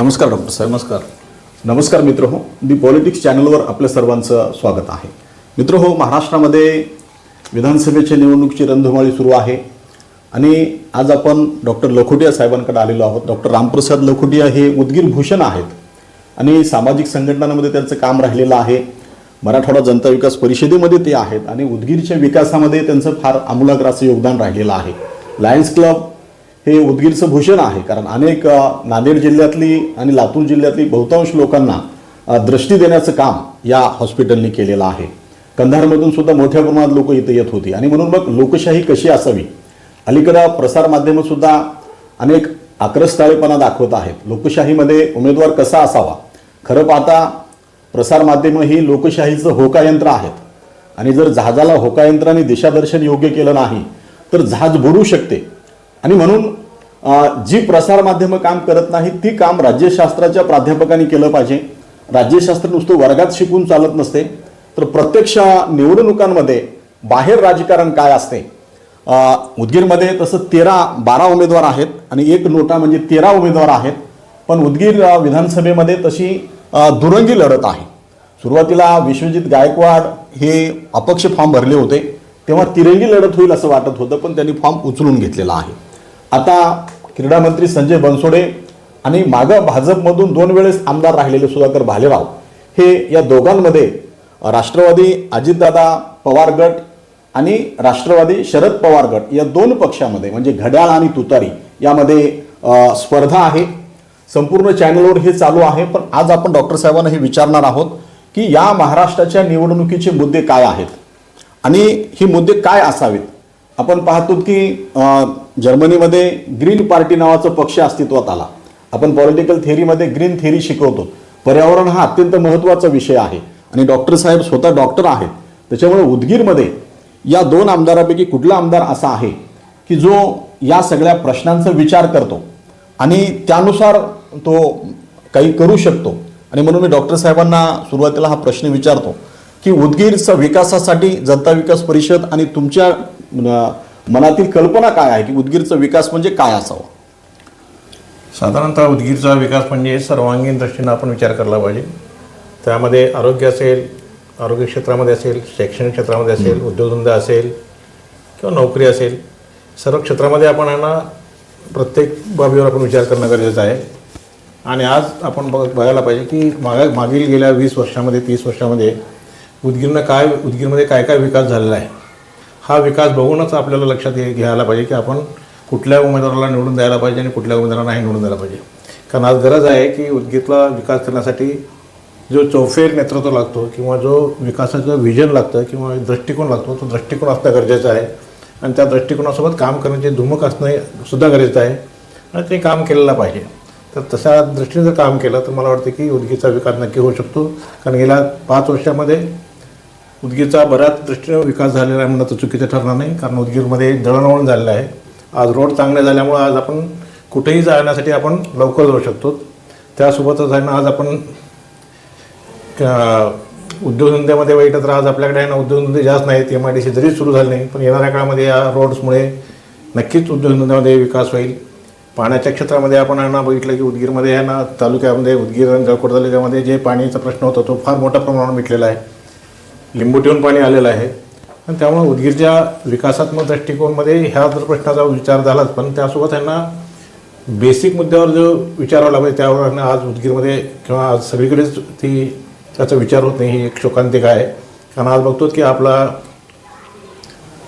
नमस्कार डॉक्टर साहेब. नमस्कार. नमस्कार मित्र हो दी पॉलिटिक्स चॅनलवर आपल्या सर्वांचं स्वागत आहे. मित्र हो महाराष्ट्रामध्ये विधानसभेच्या निवडणुकीची रणधुमाळी सुरू आहे आणि आज आपण डॉक्टर लखोटिया साहेबांकडे आलेलो आहोत. डॉक्टर रामप्रसाद लखोटिया हे उदगीर भूषण आहेत आणि सामाजिक संघटनांमध्ये त्यांचं काम राहिलेलं आहे. मराठवाडा जनता विकास परिषदेमध्ये ते आहेत आणि उदगीरच्या विकासामध्ये त्यांचं फार आमूलाग्र असं योगदान राहिलेलं आहे. लायन्स क्लब हे उदगीरचं भूषण आहे. कारण अनेक नांदेड जिल्ह्यातली आणि लातूर जिल्ह्यातली बहुतांश लोकांना दृष्टी देण्याचं काम या हॉस्पिटलने केलेलं आहे. कंधारमधून सुद्धा मोठ्या प्रमाणात लोक इथं येत होती. आणि म्हणून मग लोकशाही कशी असावी? अलीकडं प्रसारमाध्यमं सुद्धा अनेक आक्रस्ताळेपणा दाखवत आहेत. लोकशाहीमध्ये उमेदवार कसा असावा? खरं पाहता प्रसारमाध्यमं ही लोकशाहीचं होकायंत्र आहेत. आणि जर जहाजाला होकायंत्राने दिशादर्शन योग्य केलं नाही तर जहाज बुडू शकते. आणि म्हणून जी प्रसारमाध्यमं काम करत नाही ती काम राज्यशास्त्राच्या प्राध्यापकांनी केलं पाहिजे. राज्यशास्त्र नुसतं वर्गात शिकून चालत नसते. तर प्रत्यक्ष निवडणुकांमध्ये बाहेर राजकारण काय असते? उदगीरमध्ये तसं तेरा बारा उमेदवार आहेत आणि एक नोटा म्हणजे तेरा उमेदवार आहेत. पण उदगीर विधानसभेमध्ये तशी दुरंगी लढत आहे. सुरुवातीला विश्वजित गायकवाड हे अपक्ष फॉर्म भरले होते. तेव्हा तिरंगी लढत होईल असं वाटत होतं पण त्यांनी फॉर्म उचलून घेतलेला आहे. आता क्रीडा मंत्री संजय बनसोडे आणि मागं भाजपमधून दोन वेळेस आमदार राहिलेले सुधाकर भालेराव हे या दोघांमध्ये राष्ट्रवादी अजितदादा पवार गट आणि राष्ट्रवादी शरद पवार गट या दोन पक्षामध्ये म्हणजे घड्याळ आणि तुतारी यामध्ये स्पर्धा आहे. संपूर्ण चॅनलवर हे चालू आहे पण आज आपण डॉक्टर साहेबांना हे विचारणार आहोत की या महाराष्ट्राच्या निवडणुकीचे मुद्दे काय आहेत? आणि हे मुद्दे काय असावेत? आपण पाहतो की जर्मनीमध्ये ग्रीन पार्टी नावाचा पक्ष अस्तित्वात आला. आपण पॉलिटिकल थेअरीमध्ये ग्रीन थेअरी शिकवतो. पर्यावरण हा अत्यंत महत्त्वाचा विषय आहे. आणि डॉक्टर साहेब स्वतः डॉक्टर आहेत. त्याच्यामुळे उदगीरमध्ये या दोन आमदारापैकी कुठला आमदार असा आहे की जो या सगळ्या प्रश्नांचा विचार करतो आणि त्यानुसार तो काही करू शकतो. आणि म्हणून मी डॉक्टर साहेबांना सुरुवातीला हा प्रश्न विचारतो की उदगीरचा विकासासाठी जनता विकास परिषद आणि तुमच्या मनातील कल्पना काय आहे की उदगीरचा विकास म्हणजे काय असावा? साधारणतः उदगीरचा विकास म्हणजे सर्वांगीण दृष्टीनं आपण विचार करायला पाहिजे. त्यामध्ये आरोग्य असेल आरोग्य क्षेत्रामध्ये असेल शैक्षणिक क्षेत्रामध्ये असेल उद्योगधंदा असेल किंवा नोकरी असेल सर्व क्षेत्रामध्ये आपण आहे ना प्रत्येक बाबीवर आपण विचार करणं गरजेचं आहे. आणि आज आपण बघ बघायला पाहिजे की माग मागील गेल्या वीस वर्षामध्ये तीस वर्षामध्ये उदगीरनं काय उदगीरमध्ये काय काय विकास झालेला आहे? हा विकास बघूनच आपल्याला लक्षात घ्यायला पाहिजे की आपण कुठल्या उमेदवाराला निवडून द्यायला पाहिजे आणि कुठल्या उमेदवाराला नाही निवडून द्यायला पाहिजे. कारण आज गरज आहे की उदगीरला विकास करण्यासाठी जो चौफेर नेतृत्व लागतो किंवा जो विकासाचं विजन लागतं किंवा दृष्टिकोन लागतो तो दृष्टिकोन असणं गरजेचं आहे. आणि त्या दृष्टिकोनासोबत काम करण्याची धुमक असणं सुद्धा गरजेचं आहे. आणि ते काम केलेलं पाहिजे. तर तशा दृष्टीने जर काम केलं तर मला वाटतं की उदगीरचा विकास नक्की होऊ शकतो. कारण गेल्या पाच वर्षामध्ये उदगीरचा बऱ्याच दृष्टीने विकास झालेला आहे म्हणणं तर चुकीचं ठरणार नाही कारण उदगीरमध्ये दळणवळण झालेलं आहे. आज रोड चांगले झाल्यामुळं आज आपण कुठेही जाण्यासाठी आपण लवकर जाऊ शकतो. त्यासोबतच आहे ना आज आपण उद्योगधंद्यामध्ये वाईट तर आज आपल्याकडे आहे ना उद्योगधंदे जास्त नाहीत. एम आय डी सी जरी सुरू झाले नाही पण येणाऱ्या काळामध्ये या रोड्समुळे नक्कीच उद्योगधंद्यामध्ये विकास होईल. पाण्याच्या क्षेत्रामध्ये आपण आहे ना बघितलं की उदगीरमध्ये आहे ना तालुक्यामध्ये उदगीर आणि जळकोट तालुक्यामध्ये जे पाणीचा प्रश्न होता तो फार मोठ्या प्रमाणात मिटलेला आहे. लिंबू ठेवून पाणी आलेलं आहे. आणि त्यामुळे उदगीरच्या विकासात्मक दृष्टिकोनमध्ये ह्या जर प्रश्नाचा विचार झालाच पण त्यासोबत त्यांना बेसिक मुद्द्यावर जो विचारावा लागेल म्हणजे त्यावर ना आज उदगीरमध्ये किंवा आज सगळीकडेच ती त्याचा विचार होत नाही ही एक शोकांतिक आहे. कारण आज बघतो की आपला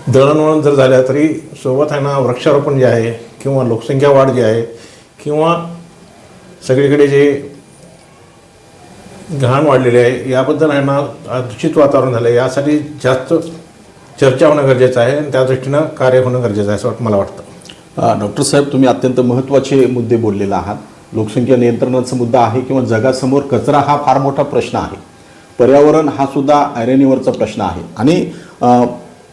दळणवळण जर झाल्या तरी सोबत आहे ना वृक्षारोपण जे आहे किंवा लोकसंख्या वाढ जी आहे किंवा सगळीकडे जे घाण वाढलेली आहे. याबद्दल आहे दूषित वातावरण झालं आहे यासाठी जास्त चर्चा होणं गरजेचं आहे आणि त्या दृष्टीनं कार्य होणं गरजेचं आहे असं वाटतं मला वाटतं. डॉक्टर साहेब तुम्ही अत्यंत महत्त्वाचे मुद्दे बोललेला आहात. लोकसंख्या नियंत्रणाचा मुद्दा आहे किंवा जगासमोर कचरा हा फार मोठा प्रश्न आहे. पर्यावरण हा सुद्धा ऐरणीवरचा प्रश्न आहे. आणि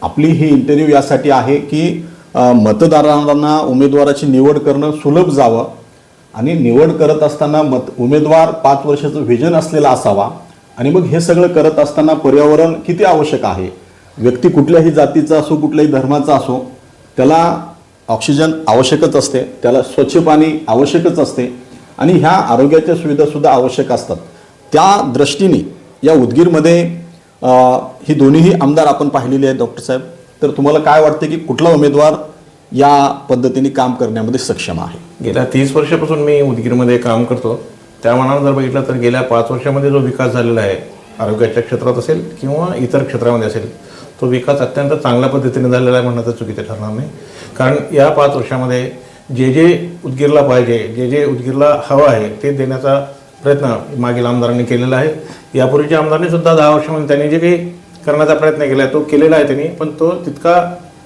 आपली ही इंटरव्ह्यू यासाठी आहे की मतदारांना उमेदवाराची निवड करणं सुलभ जावं आणि निवड करत असताना मत उमेदवार पाच वर्षाचं व्हिजन असलेला असावा. आणि मग हे सगळं करत असताना पर्यावरण किती आवश्यक आहे? व्यक्ती कुठल्याही जातीचा असो कुठल्याही धर्माचा असो त्याला ऑक्सिजन आवश्यकच असते त्याला स्वच्छ पाणी आवश्यकच असते आणि ह्या आरोग्याच्या सुविधासुद्धा आवश्यक असतात. त्या दृष्टीने या उदगीरमध्ये ही दोन्हीही आमदार आपण पाहिलेले आहेत डॉक्टर साहेब. तर तुम्हाला काय वाटतं की कुठला उमेदवार या पद्धतीने काम करण्यामध्ये सक्षम आहे? गेल्या तीस वर्षापासून मी उदगीरमध्ये काम करतो. त्या मनानं जर बघितलं तर गेल्या पाच वर्षामध्ये जो विकास झालेला आहे आरोग्याच्या क्षेत्रात असेल किंवा इतर क्षेत्रामध्ये असेल तो विकास अत्यंत चांगल्या पद्धतीने झालेला आहे म्हणणं तर चुकीचं ठरणार नाही. कारण या पाच वर्षामध्ये जे जे उदगीरला पाहिजे जे जे उदगीरला हवं आहे ते देण्याचा प्रयत्न मागील आमदारांनी केलेला आहे. यापूर्वीच्या आमदारांनी सुद्धा दहा वर्षामध्ये त्यांनी जे काही करण्याचा प्रयत्न केला आहे तो केलेला आहे त्यांनी पण तो तितका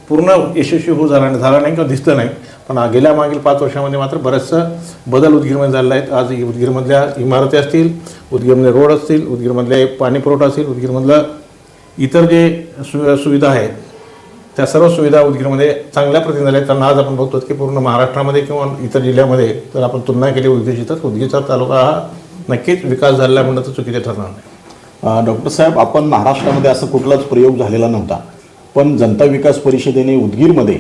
पूर्ण यशस्वी होऊ झाला झाला नाही किंवा दिसलं नाही. पण गेल्या मागील पाच वर्षामध्ये मात्र बरंचसं बदल उदगीरमध्ये झालेला आहे आज उदगीरमधल्या इमारती असतील उदगीरमधले रोड असतील उदगीरमधले पाणीपुरवठा असतील असेल उदगीरमधलं इतर जे सु सुविधा आहेत त्या सर्व सुविधा उदगीरमध्ये चांगल्या प्रतीने झाल्या आहेत. कारण आज आपण बघतो की पूर्ण महाराष्ट्रामध्ये किंवा इतर जिल्ह्यामध्ये जर आपण तुलना केली उदगीरची तर उदगीरचा तालुका हा नक्कीच विकास झालेला आहे म्हणणं तर चुकीचे ठरणार नाही. डॉक्टर साहेब आपण महाराष्ट्रामध्ये असं कुठलाच प्रयोग झालेला नव्हता. पण जनता विकास परिषदेने उदगीरमध्ये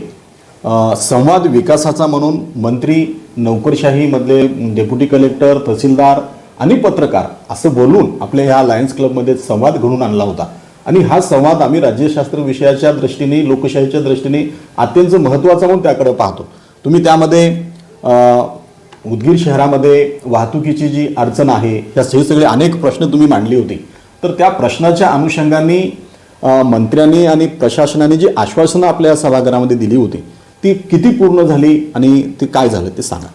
संवाद विकासाचा म्हणून मंत्री नोकरशाहीमधले डेप्युटी कलेक्टर तहसीलदार आणि पत्रकार असं बोलून आपल्या ह्या लायन्स क्लबमध्ये संवाद घडून आणला होता. आणि हा संवाद आम्ही राज्यशास्त्र विषयाच्या दृष्टीने लोकशाहीच्या दृष्टीने अत्यंत महत्त्वाचा म्हणून त्याकडे पाहतो. तुम्ही त्यामध्ये उदगीर शहरामध्ये वाहतुकीची जी अडचण आहे ह्या हे सगळे अनेक प्रश्न तुम्ही मांडली होती. तर त्या प्रश्नाच्या अनुषंगाने मंत्र्यांनी आणि प्रशासनाने जी आश्वासनं आपल्या सभागृहामध्ये दिली होती ती किती पूर्ण झाली आणि ते काय झालं ते सांगा.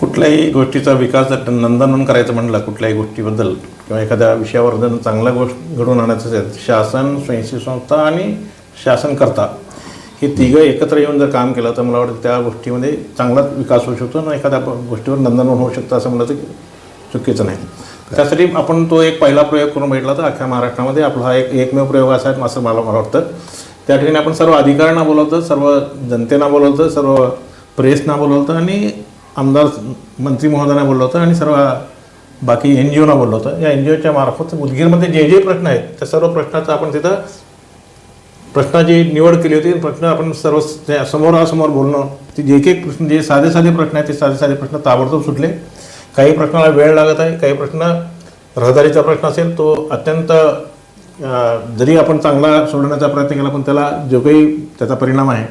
कुठल्याही गोष्टीचा विकास नंदनवन करायचं म्हणलं कुठल्याही गोष्टीबद्दल किंवा एखाद्या विषयावर जर चांगल्या गोष्ट घडवून आणायचं असेल शासन स्वयंसेवी संस्था आणि शासनकर्ता हे तिघं एकत्र येऊन जर काम केलं तर मला वाटतं त्या गोष्टीमध्ये चांगलाच विकास होऊ शकतो आणि एखाद्या गोष्टीवर नंदनवन होऊ शकतं असं म्हणलं तर चुकीचं नाही. त्यासाठी आपण तो एक पहिला प्रयोग करून बघितला तर अख्ख्या महाराष्ट्रामध्ये. आपला हा एक एकमेव प्रयोग असा आहे असं मला मला वाटतं. त्या ठिकाणी आपण सर्व अधिकाऱ्यांना बोलवतो सर्व जनतेना बोलवतो सर्व प्रेसना बोलवतो आणि आमदार मंत्री महोदयांना बोललं होतं आणि सर्व बाकी एन जी ओना बोललं होतं. या एन जी ओच्या मार्फत उदगीरमध्ये जे जे प्रश्न आहेत त्या सर्व प्रश्नाचं आपण तिथं प्रश्नाची निवड केली होती. प्रश्न आपण सर्व त्या समोरासमोर बोलणं ते जे काही प्रश्न जे साधे साधे प्रश्न आहेत ते साधे साधे प्रश्न ताबडतोब सुटले. काही प्रश्नाला वेळ लागत आहे काही प्रश्न रहदारीचा प्रश्न असेल तो अत्यंत जरी आपण चांगला सोडवण्याचा प्रयत्न केला पण त्याला जो काही त्याचा परिणाम आहे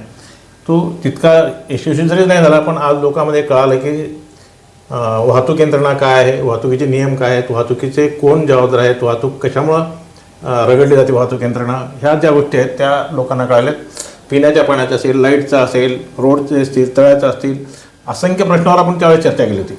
तो तितका यशस्वी जरी नाही झाला पण आज लोकांमध्ये कळालं की वाहतूक यंत्रणा काय आहे वाहतुकीचे नियम काय आहेत वाहतुकीचे कोण जबाबदार आहेत वाहतूक कशामुळं रगडली जाते वाहतूक यंत्रणा ह्या ज्या गोष्टी आहेत त्या लोकांना कळाल्यात. पिण्याच्या पाण्याचं असेल लाईटचं असेल रोडचे असतील तळ्याचं असतील असंख्य प्रश्नावर आपण त्यावेळेस चर्चा केली होती.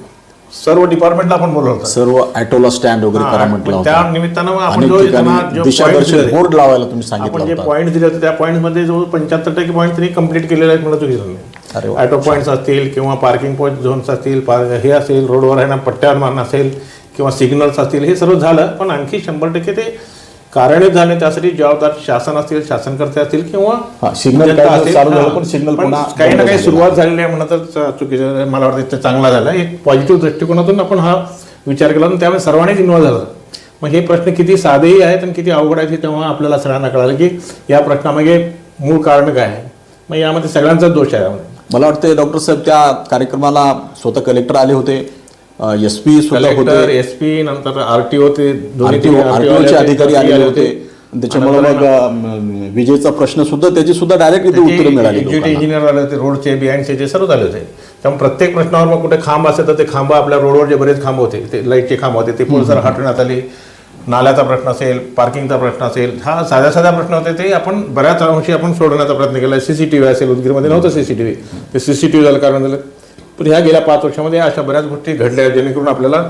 सर्व डिपार्टमेंटला आपण बोलवलं सर्व ॲटोला स्टँड वगैरे करा म्हटलं त्या होतं. निमित्तानं आपण अनेक जो ठिकाणी त्यांना जो point दिशादर्शक दिले- बोर्ड लावायला तुम्ही सांगितलं आपण जे होतं. पॉईंट दिले होते त्या पॉईंटमध्ये जवळ पंच्याहत्तर टक्के पॉईंट त्यांनी कंप्लीट केलेले आहेत मला चुकीचं अरे नाही वा. ऑटो पॉईंट्स असतील किंवा पार्किंग पॉईंट झोन्स असतील हे असेल रोडवर आहे ना पट्ट्यावर मारणं असेल किंवा सिग्नल्स असतील हे सर्व झालं पण आणखी शंभर टक्के ते कार्यान्वित झाले त्यासाठी जबाबदार शासन असतील शासनकर्ते असतील किंवा हा. पण पुन्हा काही ना काही सुरुवात झालेली आहे म्हणणं तर च- चुकीचं. मला वाटतं ते चांगला झाला. एक पॉझिटिव्ह दृष्टिकोनातून आपण हा विचार केला आणि त्यामुळे सर्वांनीच इन्व्हॉल्व झालं. मग हे प्रश्न किती साधेही आहेत आणि किती अवघड आहेत हे तेव्हा आपल्याला सगळ्यांना कळालं की या प्रश्नामागे मूळ कारण काय आहे. मग यामध्ये सगळ्यांचाच दोष आहे मला वाटतं डॉक्टर साहेब त्या कार्यक्रमाला स्वतः कलेक्टर आले होते. एस पी सुद्धा होते. एस पी नंतर आरटीओ ते दोन्ही आरटीओ RTO आरटीओचे अधिकारी आलेले होते. त्याच्यामुळे मग विजेचा प्रश्न सुद्धा त्याची सुद्धा डायरेक्ट इथे उत्तर मिळाली. इंजिनियर आले होते रोडचे बिहाइंडचे जे सर्व झाले होते. त्यामुळे प्रत्येक प्रश्नावर मग कुठे खांब असेल तर ते खांब आपल्या रोडवर जे बरेच खांब होते ते लाईटचे खांब होते ते पुढे हटवण्यात आले नाल्याचा प्रश्न असेल पार्किंगचा प्रश्न असेल हा साध्या साध्या प्रश्न होते ते आपण बऱ्याच अंशी आपण सोडवण्याचा प्रयत्न केला. सीसीटीव्ही असेल उदगीरमध्ये नव्हतं सीसीटीव्ही ते सीसीटीव्ही झालं कारण झालं? पण ह्या गेल्या पाच वर्षामध्ये अशा बऱ्याच गोष्टी घडल्या आहेत, जेणेकरून आपल्याला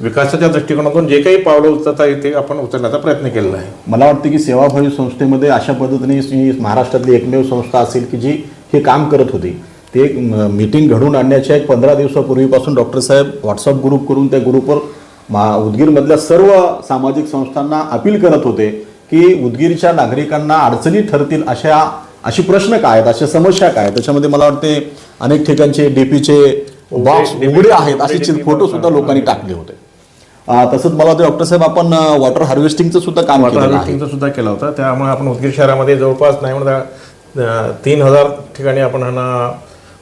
विकासाच्या दृष्टिकोनातून जे काही पावलं उचलता येते आपण उचलण्याचा प्रयत्न केलेला आहे. मला वाटतं की सेवाभावी संस्थेमध्ये अशा पद्धतीने महाराष्ट्रातली एकमेव संस्था असेल की जी हे काम करत होती. ते एक मीटिंग घडवून आणण्याच्या एक पंधरा दिवसापूर्वीपासून डॉक्टर साहेब व्हॉट्सअप ग्रुप करून त्या ग्रुपवर मा उदगीरमधल्या सर्व सामाजिक संस्थांना अपील करत होते की उदगीरच्या नागरिकांना अडचणी ठरतील अशा अशी प्रश्न काय आहेत? अशा समस्या काय आहेत? त्याच्यामध्ये मला वाटते अनेक ठिकाणचे डीपीचे बॉक्स उघडे आहेत असे फोटो सुद्धा लोकांनी टाकले होते. तसंच मला वाटतं डॉक्टर साहेब आपण वॉटर हार्वेस्टिंगचं सुद्धा काम वॉटर हार्वेस्टिंगचा सुद्धा केला होता. त्यामुळे आपण उदगीर शहरामध्ये जवळपास नाही म्हणता तीन हजार ठिकाणी आपण ह्यांना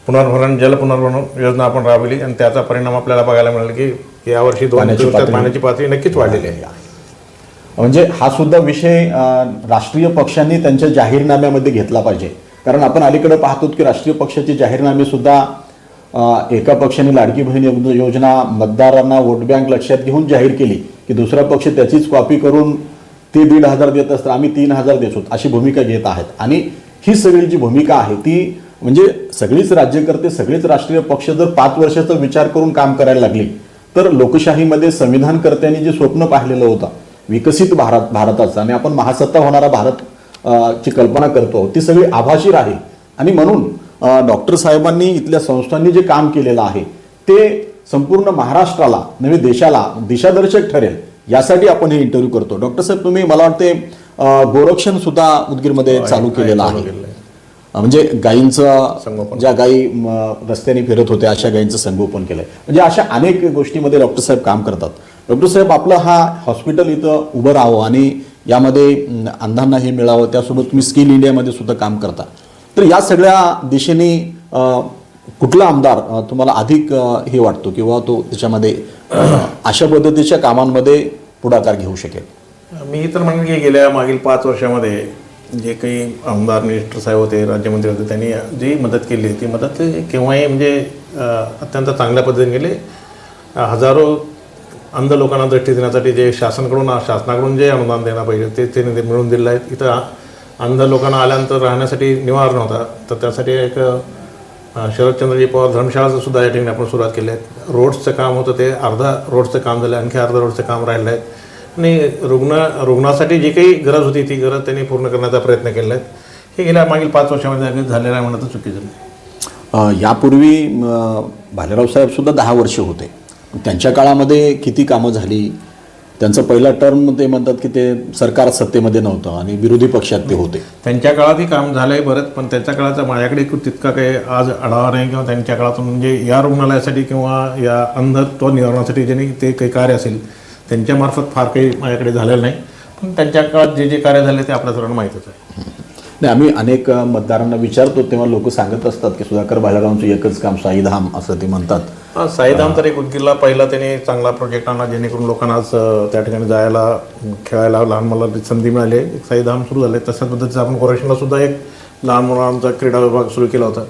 पुनर्भरण जल पुनर्भरण योजना आपण राबवली आणि त्याचा परिणाम आपल्याला बघायला मिळाला की यावर्षी दोन पाण्याची पातळी नक्कीच वाढलेली आहे. म्हणजे हा सुद्धा विषय राष्ट्रीय पक्षांनी त्यांच्या जाहीरनाम्यामध्ये घेतला पाहिजे. कारण आपण अलीकडे पाहतो की राष्ट्रीय पक्षाचे जाहीरनामे सुद्धा एका पक्षाने लाडकी बहीण योजना मतदारांना वोट बँक लक्षात घेऊन जाहीर केली की दुसरा पक्ष त्याचीच कॉपी करून ते दीड हजार देत असतात आम्ही तीन हजार देतो अशी भूमिका घेत आहेत. आणि ही सगळी जी भूमिका आहे ती म्हणजे सगळीच राज्यकर्ते सगळेच राष्ट्रीय पक्ष जर पाच वर्षाचा विचार करून काम करायला लागली तर लोकशाहीमध्ये संविधानकर्त्यांनी जे स्वप्न पाहिलेलं होतं विकसित भारत भारताचं. आणि आपण महासत्ता होणारा भारत ची कल्पना करतो ती सगळी आभाशी राहील. आणि म्हणून डॉक्टर साहेबांनी इथल्या संस्थांनी जे काम केलेलं आहे ते संपूर्ण महाराष्ट्राला नव्हे देशाला दिशादर्शक ठरेल. यासाठी आपण हे इंटरव्ह्यू करतो. डॉक्टर साहेब तुम्ही मला वाटते गोरक्षण सुद्धा उदगीरमध्ये चालू केलेलं आहे. आहे. म्हणजे गायींचं संगोपन. ज्या गायी रस्त्याने फिरत होत्या अशा गायींचं संगोपन केलंय. म्हणजे अशा अनेक गोष्टीमध्ये डॉक्टर साहेब काम करतात. डॉक्टर साहेब आपलं हा हॉस्पिटल इथं उभं राहावं आणि यामध्ये अंधांना हे मिळावं त्यासोबत तुम्ही स्किल इंडियामध्ये सुद्धा काम करता. तर या सगळ्या दिशेने कुठला आमदार तुम्हाला अधिक हे वाटतो किंवा तो त्याच्यामध्ये अशा पद्धतीच्या कामांमध्ये पुढाकार घेऊ शकेल? मी तर म्हणेन की गेल्या मागील पाच वर्षामध्ये जे काही आमदार मिनिस्टर साहेब होते राज्यमंत्री होते त्यांनी जी मदत केली ती मदत केव्हाही म्हणजे अत्यंत चांगल्या पद्धतीने केली. हजारो अंध लोकांना दृष्टी देण्यासाठी जे शासनाकडून शासनाकडून जे अनुदान देणं पाहिजे ते त्यांनी मिळवून दिलेलं आहे. इथं अंध लोकांना आल्यानंतर राहण्यासाठी निवार नव्हता तर त्यासाठी एक शरदचंद्रजी पवार धर्मशाळाचं सुद्धा या ठिकाणी आपण सुरुवात केली आहे. रोड्सचं काम होतं ते अर्धा रोडचं काम झालं आणखी अर्धा रोडचं काम राहिलं आहे. आणि रुग्ण रुग्णासाठी जी काही गरज होती ती गरज त्यांनी पूर्ण करण्याचा प्रयत्न केला आहे. हे गेल्या मागील पाच वर्षामध्ये अगदी झालेलं आहे म्हणणं तर चुकीचं नाही यापूर्वी भालेरावसाहेबसुद्धा भालेराव दहा वर्ष होते. त्यांच्या काळामध्ये किती कामं झाली? त्यांचं पहिला टर्म ते म्हणतात की ते सरकार सत्तेमध्ये नव्हतं आणि विरोधी पक्षात ते होते. त्यांच्या काळातही काम झालं आहे बरंच पण त्यांच्या काळाचा माझ्याकडे तितका काही आज आढावा नाही किंवा त्यांच्या काळातून म्हणजे या रुग्णालयासाठी किंवा या अंधत्व निवारणासाठी ज्यांनी ते काही कार्य असेल त्यांच्यामार्फत फार काही माझ्याकडे झालेलं नाही. पण त्यांच्या काळात जे जे कार्य झाले ते आपल्या सर्वांना माहीतच आहे. नाही आम्ही अनेक मतदारांना विचारतो तेव्हा लोक सांगत असतात की सुधाकर भालेरावांचं एकच काम साईधाम असं ते म्हणतात. साईधाम तर एक उदगीरला पहिला त्यांनी चांगला प्रोजेक्ट आणला जेणेकरून लोकांना आज त्या ठिकाणी जायला खेळायला लहान मुलांना संधी मिळाली. एक साईधाम सुरू झाले. तशाच पद्धतीचं आपण कोरेशनला सुद्धा एक लहान मुलांचा क्रीडा विभाग सुरू केला होता.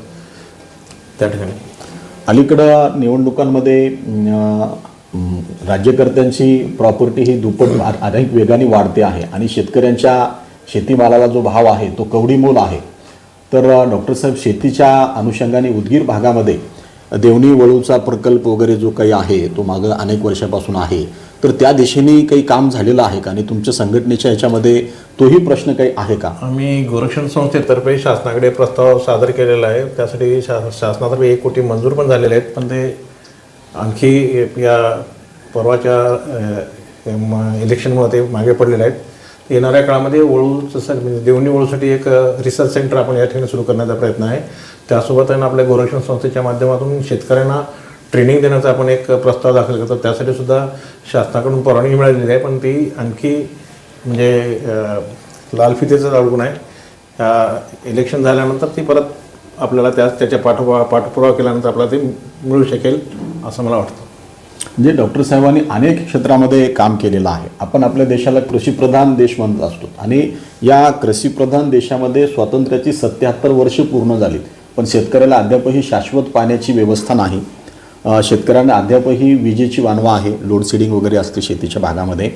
त्या ठिकाणी. अलीकडं निवडणुकांमध्ये राज्यकर्त्यांची प्रॉपर्टी ही दुप्पट अनेक वेगाने वाढते आहे. आणि शेतकऱ्यांच्या शेतीमालाला जो भाव आहे तो कवडी मोल आहे. तर डॉक्टर साहेब शेतीच्या अनुषंगाने उदगीर भागामध्ये देवणी वळूचा प्रकल्प वगैरे जो काही आहे तो मागं अनेक वर्षापासून आहे. तर त्या दिशेने काही काम झालेलं आहे का? आणि तुमच्या संघटनेच्या ह्याच्यामध्ये तोही प्रश्न काही आहे का? आम्ही गोरक्षण संस्थेतर्फे शासनाकडे प्रस्ताव सादर केलेला आहे. त्यासाठी शा शासनातर्फे एक कोटी मंजूर पण झालेले आहेत. पण ते आणखी या परवाच्या म- इलेक्शनमुळे ते मागे पडलेले आहेत. येणाऱ्या काळामध्ये वळूचं म्हणजे देवणी वळूसाठी एक रिसर्च सेंटर आपण या ठिकाणी सुरू करण्याचा प्रयत्न आहे. त्यासोबत आपल्या गोरक्षण संस्थेच्या माध्यमातून शेतकऱ्यांना ट्रेनिंग देण्याचा आपण एक प्रस्ताव दाखल करतो. त्यासाठी सुद्धा शासनाकडून परवानगी मिळालेली आहे पण ती आणखी म्हणजे लाल फितेचं अडकून आहे. इलेक्शन झाल्यानंतर ती परत आपल्याला त्या त्याच्या पाठोपा पाठपुरावा केल्यानंतर आपल्याला ते मिळू शकेल असं मला वाटतं. म्हणजे डॉक्टर साहेबांनी अनेक क्षेत्रामध्ये काम केलेलं आहे. आपण आपल्या देशाला कृषीप्रधान देश म्हणत असतो. आणि या कृषीप्रधान देशामध्ये स्वातंत्र्याची सत्याहत्तर वर्ष पूर्ण झाली पण शेतकऱ्याला अद्यापही शाश्वत पाण्याची व्यवस्था नाही. शेतकऱ्यांना अद्यापही विजेची वानवा आहे. लोडशेडिंग वगैरे असते शेतीच्या भागामध्ये.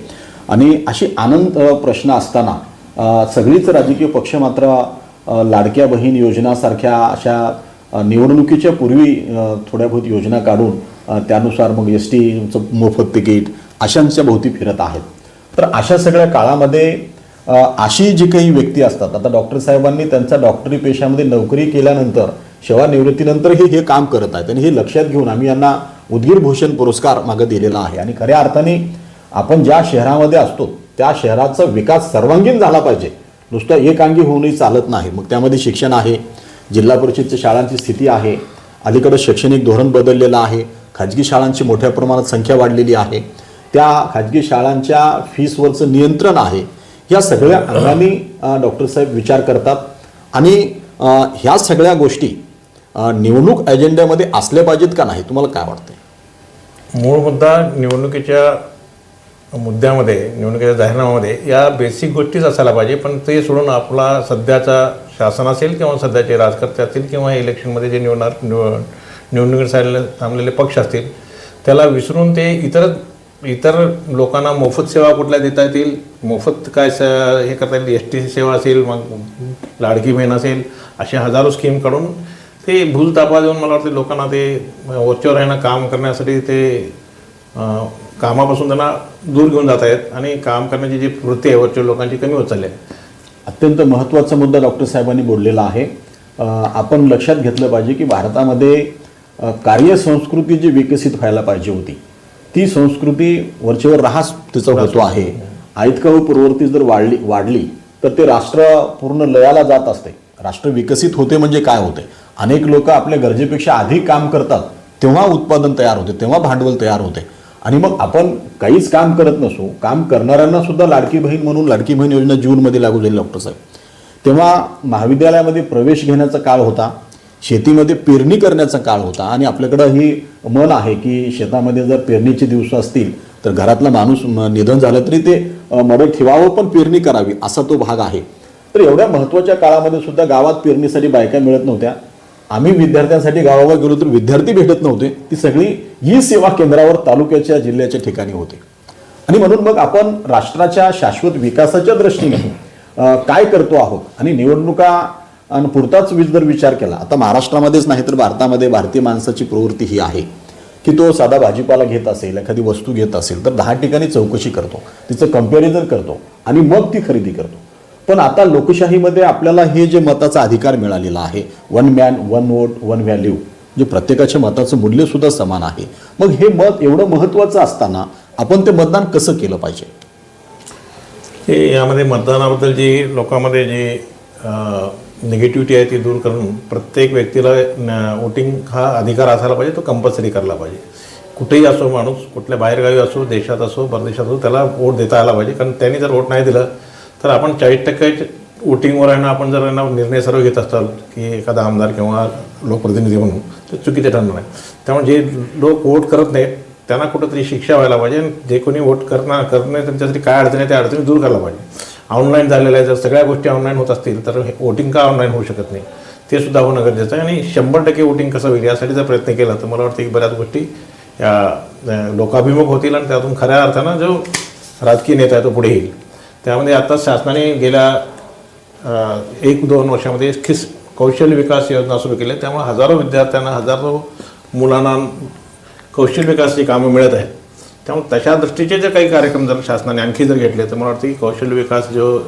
आणि अशी आनंद प्रश्न असताना सगळीच राजकीय पक्ष मात्र लाडक्या बहीण योजनासारख्या अशा निवडणुकीच्या पूर्वी थोड्या बहुत योजना काढून त्यानुसार मग एस टीचं मोफत तिकीट अशांच्या भोवती फिरत आहेत. तर अशा सगळ्या काळामध्ये अशी जी काही व्यक्ती असतात आता डॉक्टर साहेबांनी त्यांचा डॉक्टरी पेशामध्ये नोकरी केल्यानंतर सेवानिवृत्तीनंतरही हे काम करत आहेत. आणि हे लक्षात घेऊन आम्ही यांना उदगीर भूषण पुरस्कार मागं दिलेला आहे. आणि खऱ्या अर्थाने आपण ज्या शहरामध्ये असतो त्या शहराचा विकास सर्वांगीण झाला पाहिजे. नुसतं एकांगी होऊनही चालत नाही. मग त्यामध्ये शिक्षण आहे जिल्हा परिषदच्या शाळांची स्थिती आहे अलीकडं शैक्षणिक धोरण बदललेलं आहे खाजगी शाळांची मोठ्या प्रमाणात संख्या वाढलेली आहे. त्या खाजगी शाळांच्या फीसवरचं नियंत्रण आहे. या सगळ्या अंगाने डॉक्टर साहेब विचार करतात. आणि ह्या सगळ्या गोष्टी निवडणूक अजेंड्यामध्ये असल्या पाहिजेत का नाही? तुम्हाला काय वाटतं मूळ मुद्दा निवडणुकीच्या मुद्द्यामध्ये निवडणुकीच्या जाहीरनाम्यामध्ये या बेसिक गोष्टीच असायला पाहिजे. पण ते सोडून आपला सध्याचा शासन असेल किंवा सध्याचे राजकर्ते असतील किंवा इलेक्शनमध्ये जे निवडणार निवड निवडणुकीसाठी थांबलेले पक्ष असतील त्याला विसरून ते इतर इतर लोकांना मोफत सेवा कुठल्या देता येतील? मोफत काय स हे करता येईल? एस टी सेवा असेल मग लाडकी बहीण असेल अशा हजारो स्कीम काढून ते भूल तापा देऊन मला वाटते लोकांना ते वरच्यावर आहे ना काम करण्यासाठी ते कामापासून त्यांना दूर घेऊन जात आहेत आणि काम करण्याची जी वृत्ती आहे वरच्या लोकांची कमी होत चालली आहे. अत्यंत महत्त्वाचा मुद्दा डॉक्टर साहेबांनी बोललेला आहे. आपण लक्षात घेतलं पाहिजे की भारतामध्ये कार्यसंस्कृती जी विकसित व्हायला पाहिजे होती ती संस्कृती वरचेवर राहास तिचा होतो आहे. ऐतका व पूर्ववर्ती जर वाढली वाढली तर ते राष्ट्र पूर्ण लयाला जात असते. राष्ट्र विकसित होते म्हणजे काय होते? अनेक लोक आपल्या गरजेपेक्षा अधिक काम करतात तेव्हा उत्पादन तयार होते तेव्हा भांडवल तयार होते. आणि मग आपण काहीच काम करत नसू काम करणाऱ्यांना सुद्धा लाडकी बहीण म्हणून लाडकी बहीण योजना जूनमध्ये लागू झाली डॉक्टर साहेब. तेव्हा महाविद्यालयामध्ये प्रवेश घेण्याचा काळ होता. शेतीमध्ये पेरणी करण्याचा काळ होता आणि आपल्याकडं ही मन आहे की शेतामध्ये जर पेरणीचे दिवस असतील तर घरातला माणूस निधन झालं तरी ते अ, ठेवावं पण पेरणी करावी असा तो भाग आहे. तर एवढ्या महत्त्वाच्या काळामध्ये सुद्धा गावात पेरणीसाठी बायका मिळत नव्हत्या. आम्ही विद्यार्थ्यांसाठी गावावर गेलो तर विद्यार्थी भेटत नव्हते. ती सगळी ही सेवा केंद्रावर तालुक्याच्या जिल्ह्याच्या ठिकाणी होते. आणि म्हणून मग आपण राष्ट्राच्या शाश्वत विकासाच्या दृष्टीने काय करतो आहोत? आणि निवडणुका आणि पुरताच वीज जर विचार केला आता महाराष्ट्रामध्येच नाही तर भारतामध्ये भारतीय माणसाची प्रवृत्ती ही आहे की तो साधा भाजीपाला घेत असेल एखादी वस्तू घेत असेल तर दहा ठिकाणी चौकशी करतो तिचं कंपॅरिझन करतो आणि मग ती खरेदी करतो. पण आता लोकशाहीमध्ये आपल्याला हे जे मताचा अधिकार मिळालेला आहे one man one vote one value जे प्रत्येकाच्या मताचं मूल्यसुद्धा समान आहे. मग हे मत एवढं महत्त्वाचं असताना आपण ते मतदान कसं केलं पाहिजे? हे यामध्ये मतदानाबद्दल जी लोकांमध्ये जी निगेटिव्हिटी आहे ती दूर करून प्रत्येक व्यक्तीला वोटिंग हा अधिकार असायला पाहिजे तो कंपल्सरी करायला पाहिजे. कुठेही असो माणूस कुठल्या बाहेरगावी असो देशात असो परदेशात असो त्याला वोट देता आला पाहिजे. कारण त्यांनी जर वोट नाही दिलं तर आपण चाळीस टक्के वोटिंगवर आहे ना आपण जर यांना ना निर्णय सर्व घेत असाल की एखादा आमदार किंवा लोकप्रतिनिधी म्हणून तर चुकीचे ठरणार आहे त्यामुळे जे लोक वोट करत नाहीत त्यांना कुठंतरी शिक्षा व्हायला पाहिजे. आणि जे कोणी वोट करणार करणे त्यांच्यासाठी काय अडचणी आहे त्या अडचणी दूर करायला पाहिजे. ऑनलाईन झालेलं आहे जर सगळ्या गोष्टी ऑनलाईन होत असतील तर वोटिंग का ऑनलाईन होऊ शकत नाही? ते सुद्धा होणं गरजेचं आहे. आणि शंभर टक्के वोटिंग कसं होईल यासाठी जर प्रयत्न केला तर मला वाटतं की बऱ्याच गोष्टी या लोकाभिमुख होतील आणि त्यातून खऱ्या अर्थानं जो राजकीय नेता आहे तो पुढे येईल. त्यामध्ये आता शासनाने गेल्या एक दोन वर्षामध्ये खिस कौशल्य विकास योजना सुरू केली आहे. त्यामुळे हजारो विद्यार्थ्यांना हजारो मुलांना कौशल्य विकासची कामं मिळत आहेत. त्यामुळे तशा दृष्टीचे जे काही कार्यक्रम जर शासनाने आणखी जर घेतले तर मला वाटतं की कौशल्य विकास जो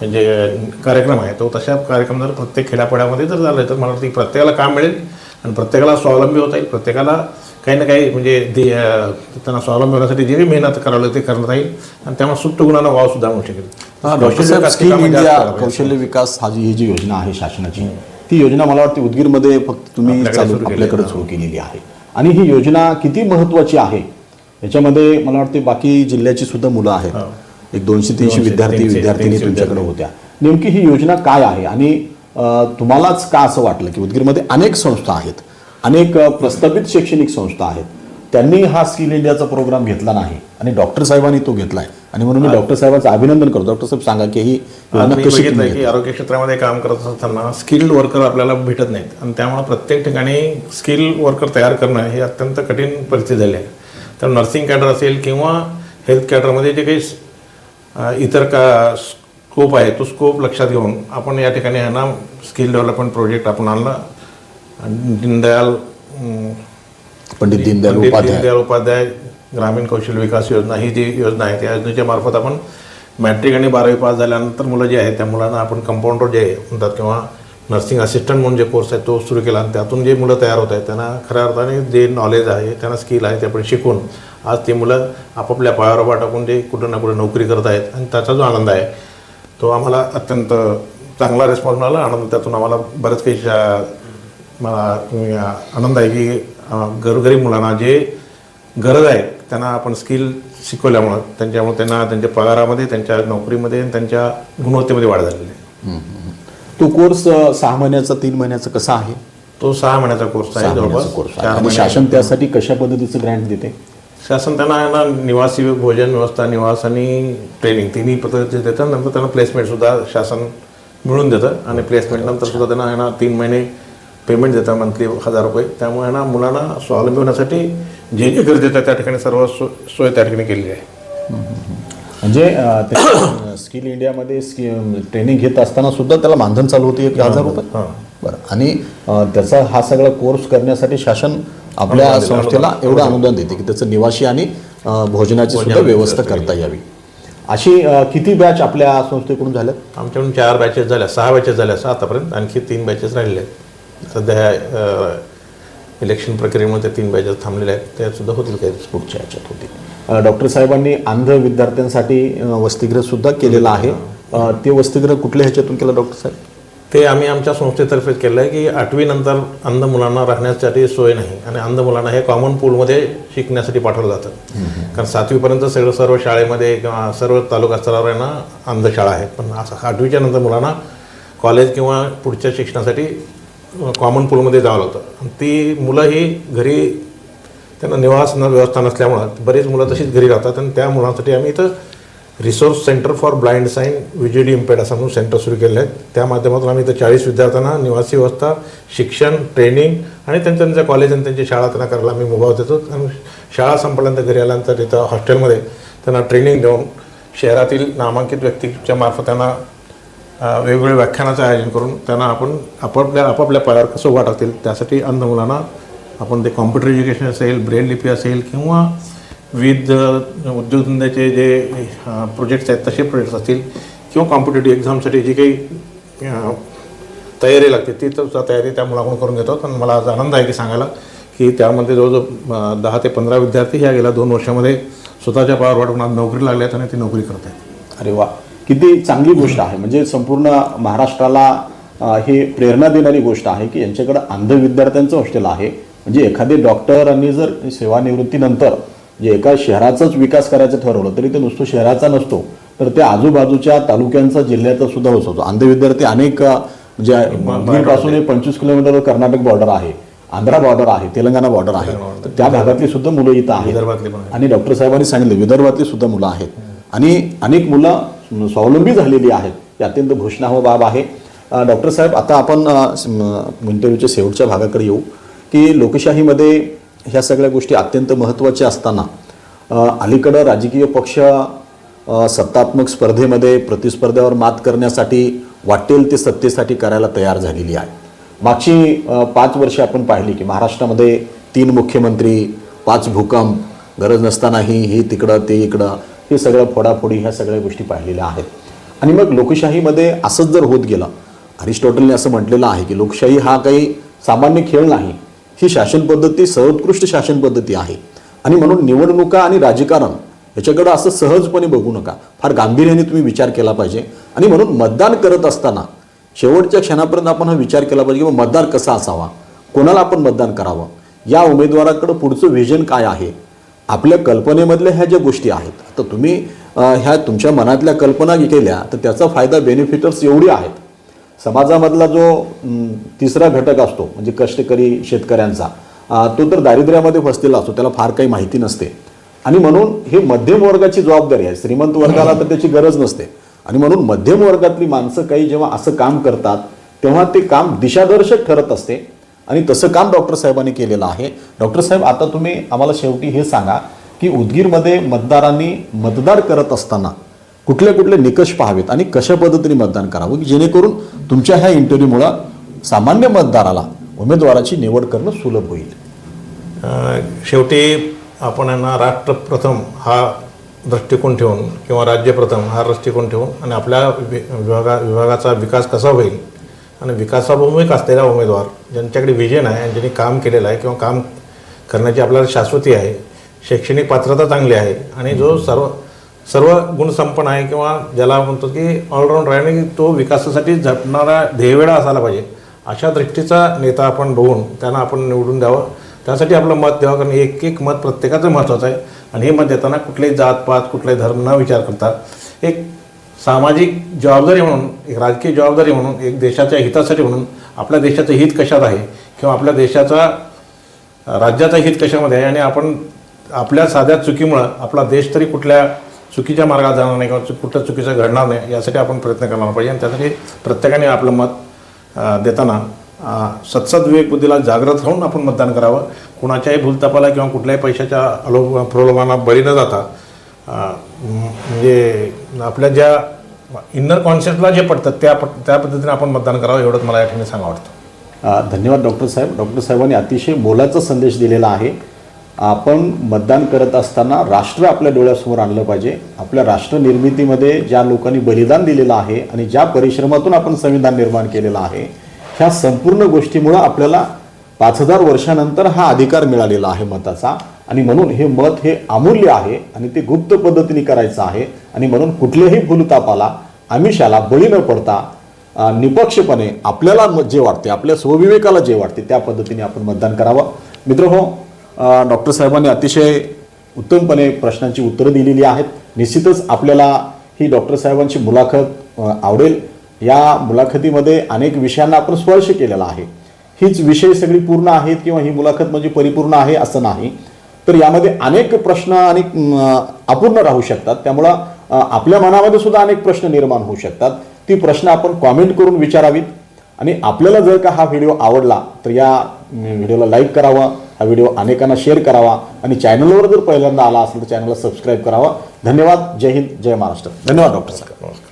म्हणजे कार्यक्रम आहे तो तशा कार्यक्रम जर प्रत्येक खेड्यापाड्यामध्ये जर झालं तर मला वाटतं की प्रत्येकाला काम मिळेल आणि प्रत्येकाला स्वावलंबी होता येईल. प्रत्येकाला काही ना काही म्हणजे दे- त्यांना स्वावलंबी होण्यासाठी जे मेहनत करावं लागेल ते करण्यात येईल. आणि त्यामुळे सुप्त गुणांना वाव सुद्धा मिळू शकेल. कौशल्य विकास हा जी ही जी योजना आहे शासनाची ती योजना मला वाटते उदगीरमध्ये फक्त तुम्ही आपल्याकडे सुरू केलेली आहे. आणि ही योजना किती महत्वाची आहे? याच्यामध्ये मला वाटते बाकी जिल्ह्याची सुद्धा मुलं आहेत. हो. एक दोनशे तीनशे विद्यार्थी विद्यार्थिनी तुमच्याकडे. होत्या. नेमकी ही योजना काय आहे? आणि तुम्हालाच का असं वाटलं की उदगीरमध्ये अनेक संस्था आहेत अनेक प्रस्थापित शैक्षणिक संस्था आहेत त्यांनी हा स्किल इंडियाचा प्रोग्राम घेतला नाही आणि डॉक्टर साहेबांनी तो घेतलाय. आणि म्हणून मी डॉक्टर साहेबांचं अभिनंदन करतो. डॉक्टर साहेब सांगा की ही की आरोग्य क्षेत्रामध्ये काम करत असताना स्किल्ड वर्कर आपल्याला भेटत नाहीत. आणि त्यामुळे प्रत्येक ठिकाणी स्किल वर्कर तयार करणं हे अत्यंत कठीण परिस्थिती झाली आहे. तर नर्सिंग कॅडर असेल किंवा हेल्थ कॅडरमध्ये जे काही इतर का स्कोप आहे तो स्कोप लक्षात घेऊन आपण या ठिकाणी आहे ना स्किल डेव्हलपमेंट प्रोजेक्ट आपण आणला. आणि दीनदयाल पंडित दीनदयाल दीनदयाल उपाध्याय ग्रामीण कौशल्य विकास योजना ही जी योजना आहे त्या योजनेच्या मार्फत आपण मॅट्रिक आणि बारावी पास झाल्यानंतर मुलं जे आहेत त्या मुलांना आपण कंपाऊंडर जे म्हणतात किंवा नर्सिंग असिस्टंट म्हणून जे कोर्स आहे तो सुरू केला. आणि त्यातून जे मुलं तयार होत आहेत त्यांना खऱ्या अर्थाने जे नॉलेज आहे त्यांना स्किल आहे ते आपण शिकून आज ती मुलं आपापल्या पायावर उभा टाकून ते कुठं ना कुठं नोकरी करत आहेत. आणि त्याचा जो आनंद आहे तो आम्हाला अत्यंत चांगला रिस्पॉन्स मिळाला. आनंद त्यातून आम्हाला बऱ्याच काही शा- मला आनंद आहे की गरगरीब मुलांना जे गरज आहे त्यांना आपण स्किल शिकवल्यामुळं त्यांच्यामुळे त्यांना त्यांच्या पगारामध्ये त्यांच्या नोकरीमध्ये आणि त्यांच्या गुणवत्तेमध्ये वाढ झालेली आहे. तो कोर्स सहा महिन्याचा तीन महिन्याचा कसा आहे? तो सहा महिन्याचा कोर्स आहे सहा जवळपास. महिन्याचा कोर्स आहे. चार आणि शासन त्यासाठी कशा पद्धतीचं ग्रँट देते? शासन त्यांना आहे ना निवासी भोजन व्यवस्था निवास आणि ट्रेनिंग तिन्ही पद्धती देतं नंतर त्यांना प्लेसमेंट सुद्धा शासन मिळून देतं. आणि प्लेसमेंट नंतर सुद्धा त्यांना आहे ना तीन महिने पेमेंट देतं मंथली हजार रुपये. त्यामुळे आहे ना मुलांना स्वावलंबी होण्यासाठी जे जे गरजेचं आहे त्या ठिकाणी सर्व सो सोय त्या ठिकाणी केलेली आहे. म्हणजे स्किल इंडियामध्ये स्कि ट्रेनिंग घेत असताना सुद्धा त्याला मानधन चालू होते एक हजार रुपये. हां. बरं. आणि त्याचा हा सगळा कोर्स करण्यासाठी शासन आपल्या संस्थेला एवढं अनुदान देते की त्याचं निवासी आणि भोजनाची सुद्धा व्यवस्था करता यावी. अशी किती बॅच आपल्या संस्थेकडून झाल्यात आमच्याकडून चार बॅचेस झाल्या. सहा बॅचेस झाल्या असं आतापर्यंत. आणखी तीन बॅचेस राहिलेले आहेत. सध्या ह्या इलेक्शन प्रक्रियेमुळे त्या तीन बॅचेस थांबलेल्या आहेत. त्या सुद्धा होतील काही पुढच्या ह्याच्यात होती अ, डॉक्टर साहेबांनी अंध विद्यार्थ्यांसाठी अ, वसतिगृह सुद्धा केलेलं आहे. ते वसतिगृह कुठल्या ह्याच्यातून केलं डॉक्टर साहेब? ते आम्ही आमच्या संस्थेतर्फे केलं आहे की आठवीनंतर अंध मुलांना राहण्यासाठी सोय नाही. आणि अंध मुलांना हे कॉमन पूलमध्ये शिकण्यासाठी पाठवलं जातं. कारण सातवीपर्यंत सगळं सर्व शाळेमध्ये किंवा सर्व तालुका स्तरावर आहे ना अंध शाळा आहेत. पण असं आठवीच्या नंतर मुलांना कॉलेज किंवा पुढच्या शिक्षणासाठी कॉमन पूलमध्ये जावं लागतं. आणि ती मुलं ही घरी त्यांना निवास न व्यवस्था नसल्यामुळं बरीच मुलं तशीच घरी राहतात आणि त्या मुलांसाठी आम्ही इथं resource centre for blind sign visually impaired असं म्हणून सेंटर सुरू केलं आहे त्या माध्यमातून आम्ही इथं चाळीस विद्यार्थ्यांना निवासी व्यवस्था शिक्षण ट्रेनिंग आणि त्यांच्या त्यांच्या कॉलेज आणि त्यांची शाळा त्यांना करायला आम्ही मुभाव देतो. आणि शाळा संपल्यानंतर घरी आल्यानंतर इथं हॉस्टेलमध्ये त्यांना ट्रेनिंग देऊन शहरातील नामांकित व्यक्तीच्या मार्फत त्यांना वेगवेगळ्या व्याख्यानाचं आयोजन करून त्यांना आपण आपापल्या आपापल्या पायावर कसं उभा टाकतील त्यासाठी अंध मुलांना आपण ते कॉम्प्युटर एज्युकेशन असेल ब्रेल लिपी असेल किंवा विविध उद्योगधंद्याचे जे प्रोजेक्ट्स आहेत तसे प्रोजेक्ट्स असतील किंवा कॉम्पिटेटिव्ह एक्झामसाठी जी काही तयारी लागते ती तर तयारी त्या मुलाकडून करून घेतो. पण मला आज आनंद आहे की सांगायला की त्यामध्ये जवळजवळ दहा ते पंधरा विद्यार्थी ह्या गेल्या दोन वर्षामध्ये स्वतःच्या पावर वाटून आज नोकरी लागल्या आहेत आणि ती नोकरी करत आहेत. अरे वा. किती चांगली गोष्ट आहे. म्हणजे संपूर्ण महाराष्ट्राला हे प्रेरणा देणारी गोष्ट आहे की यांच्याकडं अंध विद्यार्थ्यांचं हॉस्टेल आहे. म्हणजे एखादे डॉक्टरांनी जर सेवानिवृत्तीनंतर जे एका शहराचाच विकास करायचं ठरवलं तरी ते नुसतं शहराचा नसतो तर त्या आजूबाजूच्या तालुक्यांचा जिल्ह्याचा सुद्धा होतो अंध विद्यार्थी अनेक म्हणजे पासून हे पंचवीस किलोमीटर कर्नाटक बॉर्डर आहे आंध्रा बॉर्डर आहे तेलंगणा बॉर्डर आहे तर त्या भागातली सुद्धा मुलं इथं आहेत. आणि डॉक्टर साहेबांनी सांगितले विदर्भातली सुद्धा मुलं आहेत. आणि अनेक मुलं स्वावलंबी झालेली आहेत. ही अत्यंत घोषणाह बाब आहे. डॉक्टर साहेब आता आपण इंटरव्ह्यूच्या शेवटच्या भागाकडे येऊ. की लोकशाहीमध्ये ह्या सगळ्या गोष्टी अत्यंत महत्त्वाच्या असताना अलीकडं राजकीय पक्ष सत्तात्मक स्पर्धेमध्ये प्रतिस्पर्ध्यावर मात करण्यासाठी वाटेल ते सत्तेसाठी करायला तयार झालेली आहे. मागची पाच वर्षे आपण पाहिली की महाराष्ट्रामध्ये तीन मुख्यमंत्री पाच भूकंप गरज नसतानाही हे तिकडं ते इकडं हे सगळं फोडाफोडी ह्या सगळ्या गोष्टी पाहिलेल्या आहेत. आणि मग लोकशाहीमध्ये असंच जर होत गेलं अरिस्टॉटलने असं म्हटलेलं आहे की लोकशाही हा काही सामान्य खेळ नाही ही शासन पद्धती सर्वोत्कृष्ट शासन पद्धती आहे. आणि म्हणून निवडणुका आणि राजकारण याच्याकडं असं सहजपणे बघू नका. फार गांभीर्याने तुम्ही विचार केला पाहिजे. आणि म्हणून मतदान करत असताना शेवटच्या क्षणापर्यंत आपण हा विचार केला पाहिजे की मतदार कसा असावा? कोणाला आपण मतदान करावं? या उमेदवाराकडं पुढचं व्हिजन काय आहे? आपल्या कल्पनेमधल्या ह्या ज्या गोष्टी आहेत तर तुम्ही ह्या तुमच्या मनातल्या कल्पना केल्या तर त्याचा फायदा बेनिफिटर्स एवढी आहेत. समाजामधला जो तिसरा घटक असतो म्हणजे कष्टकरी शेतकऱ्यांचा तो तर दारिद्र्यामध्ये फसलेला असतो त्याला फार काही माहिती नसते. आणि म्हणून हे मध्यम वर्गाची जबाबदारी आहे. श्रीमंत वर्गाला तर त्याची गरज नसते. आणि म्हणून मध्यम वर्गातली माणसं काही जेव्हा असं काम करतात तेव्हा ते काम दिशादर्शक ठरत असते. आणि तसं काम डॉक्टर साहेबांनी केलेलं आहे. डॉक्टर साहेब आता तुम्ही आम्हाला शेवटी हे सांगा की उदगीरमध्ये मतदारांनी मतदार करत असताना कुठले कुठले निकष पाहावेत आणि कशा पद्धतीने मतदान करावं की जेणेकरून तुमच्या ह्या इंटरव्ह्यूमुळं सामान्य मतदाराला उमेदवाराची निवड करणं सुलभ होईल? शेवटी आपण यांना राष्ट्रप्रथम हा दृष्टिकोन ठेवून किंवा राज्यप्रथम हा दृष्टिकोन ठेवून आणि आपल्या वि- विभागा विभागाचा विकास कसा होईल आणि विकासाभिमुख असलेला उमेदवार ज्यांच्याकडे विजन आहे आणि ज्यांनी काम केलेलं आहे किंवा काम करण्याची आपल्याला शाश्वती आहे शैक्षणिक पात्रता चांगली आहे आणि जो सर्व सर्व गुणसंपन्न आहे किंवा ज्याला म्हणतो की ऑलराऊंड आहे आणि तो विकासासाठी झटणारा ध्येयवेळा असायला पाहिजे. अशा दृष्टीचा नेता आपण बघून त्यांना आपण निवडून द्यावं. त्यासाठी आपलं मत द्यावं कारण एक एक मत प्रत्येकाचं महत्त्वाचं आहे. आणि हे मत देताना कुठलेही जातपात कुठलाही धर्म न विचार करता एक सामाजिक जबाबदारी म्हणून एक राजकीय जबाबदारी म्हणून एक देशाच्या हितासाठी म्हणून आपल्या देशाचं हित कशात आहे किंवा आपल्या देशाचा राज्याचं राज्याचा हित कशामध्ये आहे आणि आपण आपल्या साध्या चुकीमुळं आपला देश तरी कुठल्या चुकीच्या मार्गात जाणार नाही किंवा चुक- कुठं चुकीचं घडणार नाही यासाठी आपण प्रयत्न करणार पाहिजे. आणि त्यासाठी प्रत्येकाने आपलं मत देताना अ, सत्सद विवेक बुद्धीला जागृत राहून आपण मतदान करावं. कुणाच्याही भूलतापाला किंवा कुठल्याही पैशाच्या अलो प्रलोभाना बळी न जाता म्हणजे आपल्या ज्या इन्नर कॉन्शियसला जे पडतात त्या पट त्या पद्धतीने आपण मतदान करावं एवढंच मला या ठिकाणी सांगा वाटतं. धन्यवाद डॉक्टर साहेब. डॉक्टर साहेबांनी अतिशय मोलाचा संदेश दिलेला आहे. आपण मतदान करत असताना राष्ट्र आपल्या डोळ्यासमोर आणलं पाहिजे. आपल्या राष्ट्र निर्मितीमध्ये ज्या लोकांनी बलिदान दिलेलं आहे आणि ज्या परिश्रमातून आपण संविधान निर्माण केलेलं आहे ह्या संपूर्ण गोष्टीमुळं आपल्याला पाच हजार वर्षानंतर हा अधिकार मिळालेला आहे मताचा. आणि म्हणून हे मत हे अमूल्य आहे आणि ते गुप्त पद्धतीने करायचं आहे. आणि म्हणून कुठल्याही भूलतापाला आमिषाला बळी न पडता निपक्षपणे आपल्याला जे वाटते आपल्या स्वविवेकाला जे वाटते त्या पद्धतीने आपण मतदान करावं. मित्र हो डॉक्टर साहेबांनी अतिशय उत्तमपणे प्रश्नांची उत्तरं दिलेली आहेत. निश्चितच आपल्याला ही डॉक्टर साहेबांची मुलाखत आवडेल. या मुलाखतीमध्ये अनेक विषयांना आपण स्पर्श केलेला आहे. हीच विषय सगळी पूर्ण आहेत किंवा ही मुलाखत म्हणजे परिपूर्ण आहे असं नाही. तर यामध्ये अनेक प्रश्न आणि अपूर्ण राहू शकतात. त्यामुळं आपल्या मनामध्ये सुद्धा अनेक प्रश्न निर्माण होऊ शकतात. ती प्रश्न आपण कॉमेंट करून विचारावीत. आणि आपल्याला जर का हा व्हिडिओ आवडला तर या व्हिडिओला लाईक करावा. हा व्हिडिओ अनेकांना शेअर करावा आणि चॅनलवर जर पहिल्यांदा आला असेल तर चॅनलला सबस्क्राईब करावा. धन्यवाद. जय हिंद. जय महाराष्ट्र. धन्यवाद डॉक्टर साहेब. नमस्कार